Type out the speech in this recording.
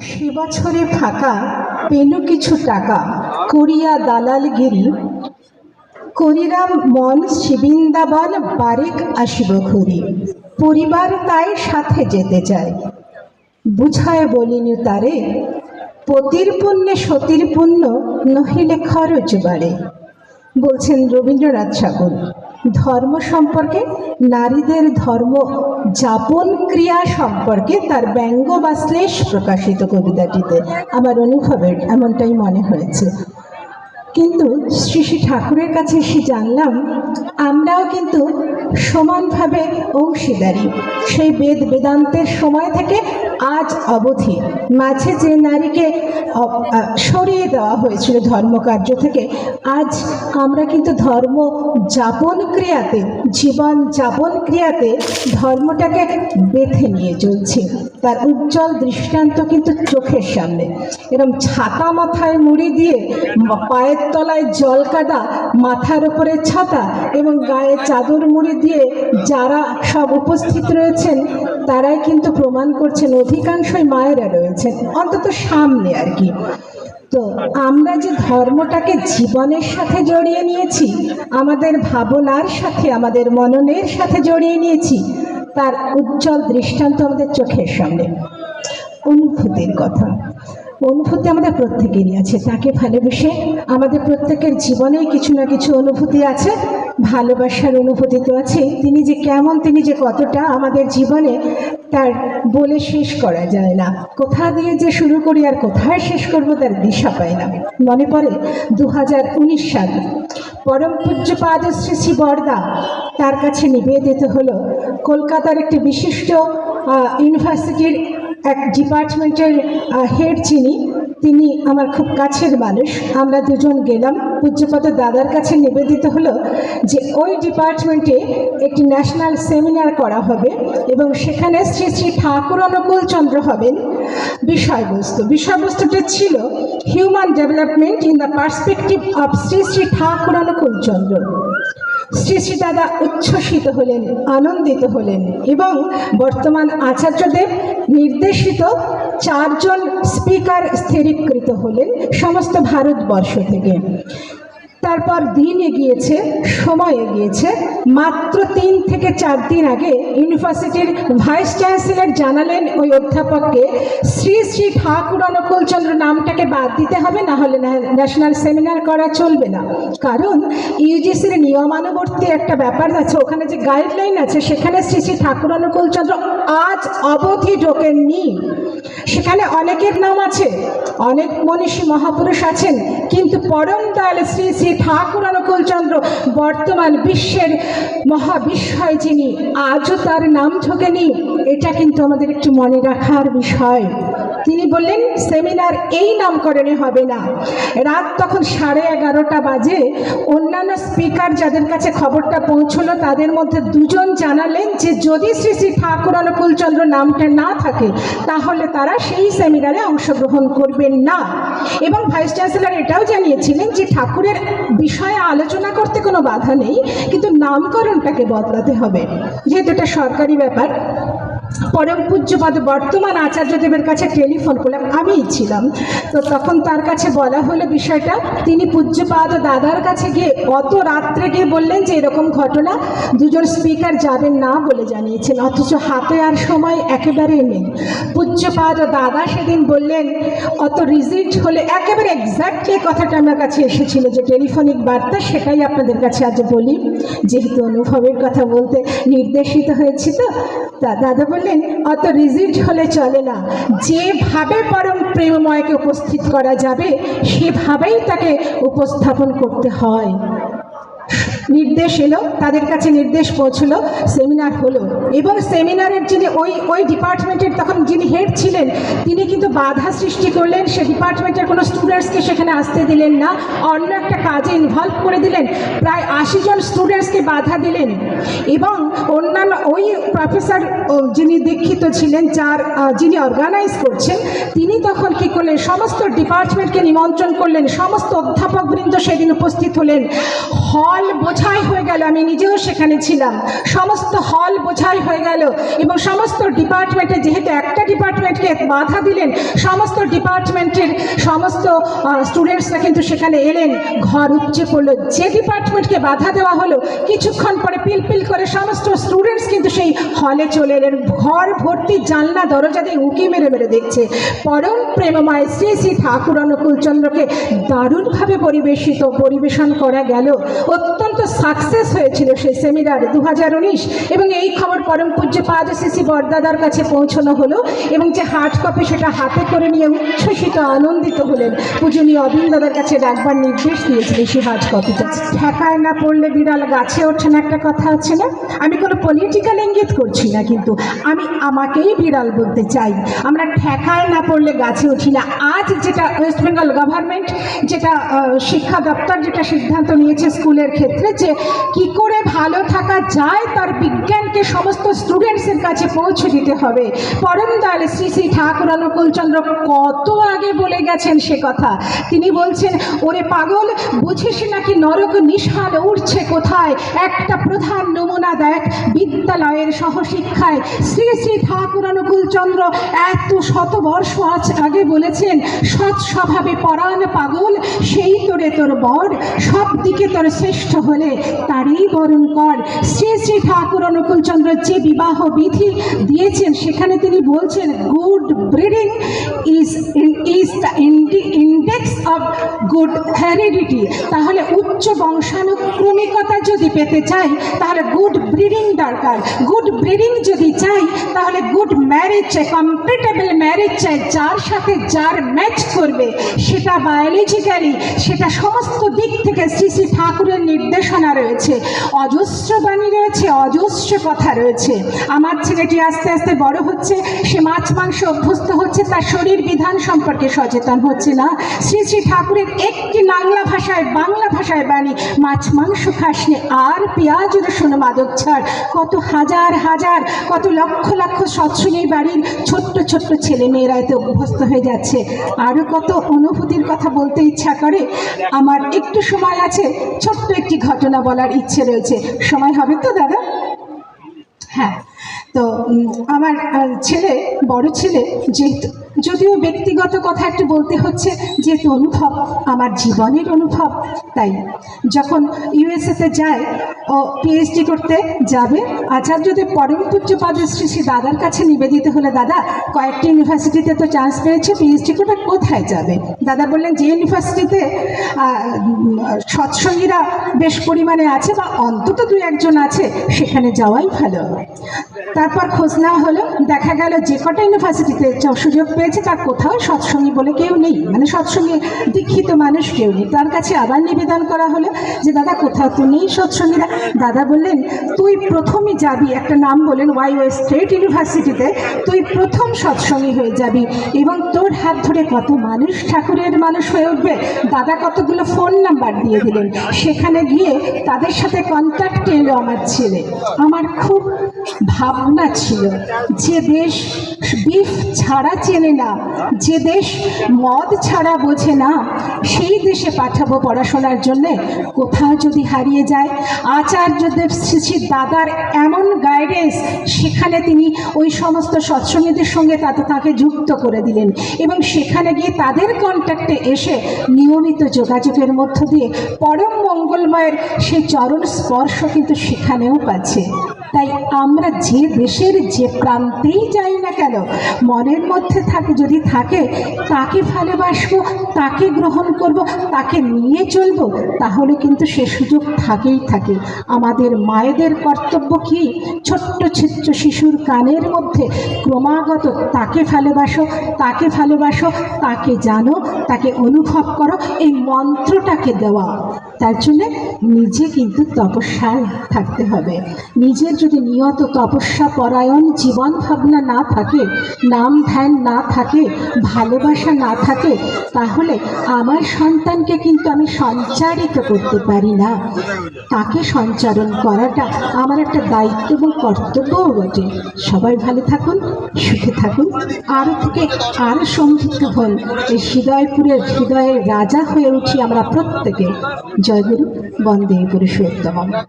সে বছরে ফাঁকা পেল কিছু টাকা করিয়া দালালগিরি। করিরাম মন শিবিন্দাবন বারেক আসিব ঘুরি। পরিবার তাই সাথে যেতে চায়। বুঝায় বলিনি তারে, পতির পুণ্যে সতীর পুণ্য নহিলে খরচ বাড়ে। বলছেন রবীন্দ্রনাথ ঠাকুর ধর্ম সম্পর্কে, নারীদের ধর্ম যাপন ক্রিয়া সম্পর্কে তার ব্যঙ্গ বা শ্লেষ প্রকাশিত কবিতাটিতে আমার অনুভবের এমনটাই মনে হয়েছে। কিন্তু শ্রী শ্রী ঠাকুরের কাছে এসে জানলাম, আমরাও কিন্তু সমানভাবে অংশীদারি। সেই বেদ বেদান্তের সময় থেকে আজ অবধি মাঝে যে নারীকে সরিয়ে দেওয়া হয়েছিল ধর্মকার্য থেকে, আজ আমরা কিন্তু ধর্ম যাপন ক্রিয়াতে, জীবন যাপন ক্রিয়াতে ধর্মটাকে বেঁধে নিয়ে চলছি। তার উজ্জ্বল দৃষ্টান্ত কিন্তু চোখের সামনে। এরকম ছাতা মাথায় মুড়ি দিয়ে ম- পায়ের জল কাদা, মাথার উপরে ছাতা এবং গায়ে চাদর মুড়ি দিয়ে যারা সব উপস্থিত রয়েছেন, তারাই কিন্তু প্রমাণ করছেন, অধিকাংশই মায়েরা রয়েছেন, অন্তত সামনে আর কি। তো আমরা যে ধর্মটাকে জীবনের সাথে জড়িয়ে নিয়েছি, আমাদের ভাবনার সাথে, আমাদের মননের সাথে জড়িয়ে নিয়েছি, তার উজ্জ্বল দৃষ্টান্ত আমাদের চোখের সামনে। অনুভূতির কথা। অনুভূতি আমাদের প্রত্যেকেরই আছে, তাকে ভালোবেসে আমাদের প্রত্যেকের জীবনেই কিছু না কিছু অনুভূতি আছে, ভালোবাসার অনুভূতি তো আছে, তিনি যে কেমন, তিনি যে কতটা আমাদের জীবনে তার বলে শেষ করা যায় না। কোথা দিয়ে যে শুরু করি আর কোথায় শেষ করব তার দিশা পাই না। মনে পড়ে দু সাল, পরম পূজ্যপাদ শ্রী শ্রী বরদা তার কাছে নিবেদিত হলো। কলকাতার একটি বিশিষ্ট ইউনিভার্সিটির এক ডিপার্টমেন্টের হেড যিনি, তিনি আমার খুব কাছের মানুষ। আমরা দুজন গেলাম। পূজ্যপাত দাদার কাছে নিবেদিত হলো যে ওই ডিপার্টমেন্টে একটি ন্যাশনাল সেমিনার করা হবে এবং সেখানে শ্রী শ্রী ঠাকুর অনুকূল চন্দ্র হবেন। বিষয়বস্তু, বিষয়বস্তুটা ছিল human development in the perspective of Shri Shri Thakur Anukul Chandra Shri Shri দাদা উচ্ছ্বসিত হলেন, আনন্দিত হলেন এবং বর্তমান আচার্যদেব নির্দেশিত চারজন স্পিকার স্থিরীকৃত হলেন সমস্ত ভারতবর্ষ থেকে। তারপর দিন এগিয়েছে, সময় এগিয়েছে। মাত্র তিন থেকে চার দিন আগে ইউনিভার্সিটির ভাইস চ্যান্সেলর জানালেন ওই অধ্যাপককে, শ্রী শ্রী ঠাকুর অনুকূলচন্দ্র নামটাকে বাদ দিতে হবে, না হলে ন্যাশনাল সেমিনার করা চলবে না। কারণ ইউজিসির নিয়মানুবর্তী একটা ব্যাপার আছে, ওখানে যে গাইডলাইন আছে, সেখানে শ্রী শ্রী ঠাকুর অনুকূলচন্দ্র আজ অবধি ঢোকেননি। সেখানে অনেকের নাম আছে, অনেক মনীষী মহাপুরুষ আছেন, কিন্তু পরম দয়াল শ্রী শ্রী ঠাকুর অনুকূলচন্দ্র বর্তমান বিশ্বের মহাবিস্ময় যিনি, আজও তার নাম ঝোঁকেনি এটা কিন্তু আমাদের একটু মনে রাখার বিষয়। তিনি বললেন, সেমিনার এই নামকরণে হবে না। রাত তখন সাড়ে এগারোটা বাজে। অন্যান্য স্পিকার যাদের কাছে খবরটা পৌঁছলো, তাদের মধ্যে দুজন জানালেন যে, যদি শ্রী শ্রী ঠাকুর অনুকূলচন্দ্র নামটা না থাকে, তাহলে তারা সেই সেমিনারে অংশগ্রহণ করবেন না। এবং ভাইস চ্যান্সেলর এটাও জানিয়েছিলেন যে, ঠাকুরের বিষয়ে আলোচনা করতে কোনো বাধা নেই, কিন্তু নামকরণটাকে বদলাতে হবে। যেহেতু এটা সরকারি ব্যাপার। পরম পূজ্যপাদ বর্তমান আচার্যদেবের কাছে টেলিফোন করলাম, আমিই ছিলাম। তো তখন তার কাছে বলা হলো বিষয়টা, তিনি পূজ্যপাদ দাদার কাছে গিয়ে অত রাত্রে গিয়ে বললেন যে এরকম ঘটনা, দুজন স্পিকার যাবেন না বলে জানিয়েছেন, অথচ হাতে আর সময় একেবারেই নেই। পূজ্যপাদ দাদা সেদিন বললেন, অত রিজিট হলে একেবারে এক্স্যাক্টলি কথাটা আমার কাছে এসেছিল যে টেলিফোনিক বার্তা, সেটাই আপনাদের কাছে আজ বলি। যেহেতু অনুভবের কথা বলতে নির্দেশিত হয়েছি তো দাদা বললেন অত রিজিট হলে চলে না। যেভাবে পরম প্রেমময়কে উপস্থিত করা যাবে, সেভাবেই তাকে উপস্থাপন করতে হয়। নির্দেশ এলো, তাদের কাছে নির্দেশ পৌঁছলো সেমিনার হলো। এবং সেমিনারের যিনি ওই ওই ডিপার্টমেন্টের তখন যিনি হেড ছিলেন, তিনি কিন্তু বাধা সৃষ্টি করলেন, সে ডিপার্টমেন্টের কোনো স্টুডেন্টসকে সেখানে আসতে দিলেন না, অন্য একটা কাজে ইনভলভ করে দিলেন, প্রায় আশি জন স্টুডেন্টসকে বাধা দিলেন। এবং অন্যান্য ওই প্রফেসর যিনি দীক্ষিত ছিলেন, যার যিনি অর্গানাইজ করছেন, তিনি তখন কী করলেন, সমস্ত ডিপার্টমেন্টকে নিমন্ত্রণ করলেন, সমস্ত অধ্যাপকবৃন্দ সেদিন উপস্থিত হলেন। হল বোঝাই হয়ে গেল আমি নিজেও সেখানে ছিলাম। সমস্ত হল বোঝাই হয়ে গেল। এবং সমস্ত ডিপার্টমেন্টে যেহেতু একটা ডিপার্টমেন্টকে বাধা দিলেন, সমস্ত ডিপার্টমেন্টের সমস্ত স্টুডেন্টসরা কিন্তু সেখানে এলেন, ঘর উপচে পড়ল। যে ডিপার্টমেন্টকে বাধা দেওয়া হলো, কিছুক্ষণ পরে পিলপিল করে সমস্ত স্টুডেন্টস কিন্তু সেই হলে চলে এলেন। ঘর ভর্তি জানলা দরজা দিয়ে উঁকি মেরে মেরে দেখছে। পরম প্রেমময় শ্রী শ্রী ঠাকুর অনুকূলচন্দ্রকে দারুণভাবে পরিবেশিত, পরিবেশন করা গেল। অত্যন্ত সাকসেস হয়েছিল সেই সেমিনার দু হাজার উনিশ। এবং এই খবর পরম পূজ্য পাদ শ্রী বরদাদার কাছে পৌঁছানো হলো এবং যে হার্ড কপি সেটা হাতে করে নিয়ে উচ্ছ্বসিত আনন্দিত হলেন। পূজনীয় অবিন দাদার কাছে রাখবার নির্দেশ দিয়েছিলেন সেই হার্ড কপিটা। ঠেকায় না পড়লে বিড়াল গাছে ওঠে না, একটা কথা আছে না? আমি কোনো পলিটিক্যাল ইঙ্গিত করছি না কিন্তু আমি আমাকেই বিড়াল বলতে চাই। আমরা ঠেকায় না পড়লে গাছে উঠি না। আজ যেটা ওয়েস্ট বেঙ্গল গভর্নমেন্ট যেটা শিক্ষা দপ্তর যেটা সিদ্ধান্ত নিয়েছে স্কুলের ক্ষেত্রে যে কি করে ভালো থাকা যায় তার বিজ্ঞানকে সমস্ত স্টুডেন্টসের কাছে পৌঁছে দিতে হবে। পরম দয়াল শ্রী শ্রী ঠাকুর অনুকূলচন্দ্র কত আগে বলে গেছেন সে কথা। তিনি বলছেন, ওরে পাগল, বুঝিস নাকি নরক নিশান উঠছে কোথায়? একটা প্রধান নমুনা দেখ বিদ্যালয়ের সহশিক্ষায় শ্রী শ্রী ঠাকুর অনুকূলচন্দ্র এত শতবর্ষ আজ আগে বলেছেন সৎ স্বভাবে পরাণ পাগল, সেই তোরে তোর বর, সব দিকে তোর শ্রেষ্ঠ হলে তারই বরণ কর। শ্রী শ্রী ঠাকুর অনুকূলচন্দ্র যে বিবাহ বিধি দিয়েছেন, সেখানে তিনি বলছেন good breeding is is the index of good heredity তাহলে উচ্চ বংশানুক্রমিকতা যদি পেতে চাই তাহলে গুড ব্রিডিং দরকার। গুড ব্রিডিং যদি চাই, তাহলে গুড ম্যারেজ চাই কম্পিটেবল ম্যারেজ চাই যার সাথে যার ম্যাচ করবে, সেটা বায়োলজিক্যালি সেটা সমস্ত দিক থেকে শ্রী শ্রী ঠাকুরের নির্দেশনা রয়েছে। অজস্র বাণী রয়েছে, অজস্র কথা রয়েছে। আমার ছেলেটি আস্তে আস্তে বড় হচ্ছে, সে মাছ মাংস অভ্যস্ত হচ্ছে, তার শরীর বিধান সম্পর্কে সচেতন হচ্ছে না। শ্রী শ্রী ঠাকুরের একটি বাংলা ভাষায় বাংলা ভাষায় বাণী, মাছ মাংস খাসনি, আর পেঁয়াজ, রসুন, মাদক ছাড়, কত হাজার হাজার, কত লক্ষ লক্ষ সৎসঙ্গী বাড়ির ছোট্ট ছোট্ট ছেলে মেয়েরা এতে অভ্যস্ত হয়ে যাচ্ছে। আরও কত অনুভূতির কথা বলতে ইচ্ছা করে? আমার একটু সময় আছে, ছোট্ট একটি ঘটনা বলার ইচ্ছে রয়েছে। সময় হবে তো, দাদা? হ্যাঁ তো আমার ছেলে, বড় ছেলে, যেহেতু যদিও ব্যক্তিগত কথা একটু বলতে হচ্ছে যেহেতু অনুভব আমার জীবনের অনুভব, তাই যখন ইউএসএতে যায় ও পিএইচডি করতে যাবে, আচার্যদের পরম পূজ্য পাদে শ্রী শ্রী দাদার কাছে নিবেদিত হলে, দাদা, কয়েকটি ইউনিভার্সিটিতে তো চান্স পেয়েছে পিএইচডি করবে কোথায় যাবে? দাদা বললেন, যে ইউনিভার্সিটিতে সৎসঙ্গীরা বেশ পরিমাণে আছে বা অন্তত দু একজন আছে, সেখানে যাওয়াই ভালো তারপর খোঁজ নেওয়া হলো, দেখা গেল যে কটা ইউনিভার্সিটিতে সুযোগ পেয়েছে তার কোথাও সৎসঙ্গী বলে কেউ নেই। মানে সৎসঙ্গী দীক্ষিত মানুষ কেউ নেই। তার কাছে আবার নিবেদন করা হলো যে, দাদা, কোথাও তো নেই সৎসঙ্গীরা। দাদা বললেন, তুই প্রথমই যাবি, একটা নাম বলেন ওয়াই ওয়ে স্টেট ইউনিভার্সিটিতে তুই প্রথম সৎসঙ্গী হয়ে যাবি এবং তোর হাত ধরে কত মানুষ ঠাকুরের মানুষ হয়ে উঠবে? দাদা কতগুলো ফোন নাম্বার দিয়ে দিলেন। সেখানে গিয়ে তাদের সাথে কন্ট্যাক্টে এলো আমার ছেলে। আমার খুব ভাবনা ছিল যে দেশ বিফ ছাড়া চেনে না, যে দেশ মদ ছাড়া বোঝে না, সেই দেশে পাঠাবো পড়াশোনার জন্যে। কোথাও যদি হারিয়ে যায় আচার্যদেব শ্রী শ্রী দাদার এমন গাইডেন্স সেখানে তিনি ওই সমস্ত সৎসঙ্গীদের সঙ্গে তাতে তাকে যুক্ত করে দিলেন এবং সেখানে গিয়ে তাদের কন্ট্যাক্টে এসে নিয়মিত যোগাযোগের মধ্য দিয়ে পরম মঙ্গলময়ের সেই চরণ স্পর্শ কিন্তু সেখানেও পাচ্ছে। তাই আমরা যে দেশের যে প্রান্তেই যাই না কেন, মনের মধ্যে থাকে যদি থাকে, তাকে ভালোবাসবো, তাকে গ্রহণ করব, তাকে নিয়ে চলবো, তাহলে কিন্তু সে সুযোগ থাকেই থাকে। আমাদের মায়েদের কর্তব্য কি? ছোট্ট ছিচ্চ শিশুর কানের মধ্যে ক্রমাগত তাকে ভালোবাসো তাকে ভালোবাসো, তাকে জানো, তাকে অনুভব করো, এই মন্ত্রটাকে দেওয়া। তার জন্য নিজে কিন্তু তপস্যায় থাকতে হবে। নিজের যদি নিয়ত তপস্যা পরায়ণ জীবন ভাবনা না থাকে, নাম ধ্যান না থাকে, ভালোবাসা না থাকে, তাহলে আমার সন্তানকে কিন্তু আমি সঞ্চারিত করতে পারি না। তাকে সঞ্চারণ করাটা আমার একটা দায়িত্ব এবং কর্তব্যও বটে। সবাই ভালো থাকুন, সুখে থাকুন। আরও থেকে আরও সমৃদ্ধ হন এই হৃদয়পুরের হৃদয়ের রাজা হয়ে উঠি আমরা প্রত্যেকে। জয়গুরু, বন্দে পুরুষোত্তম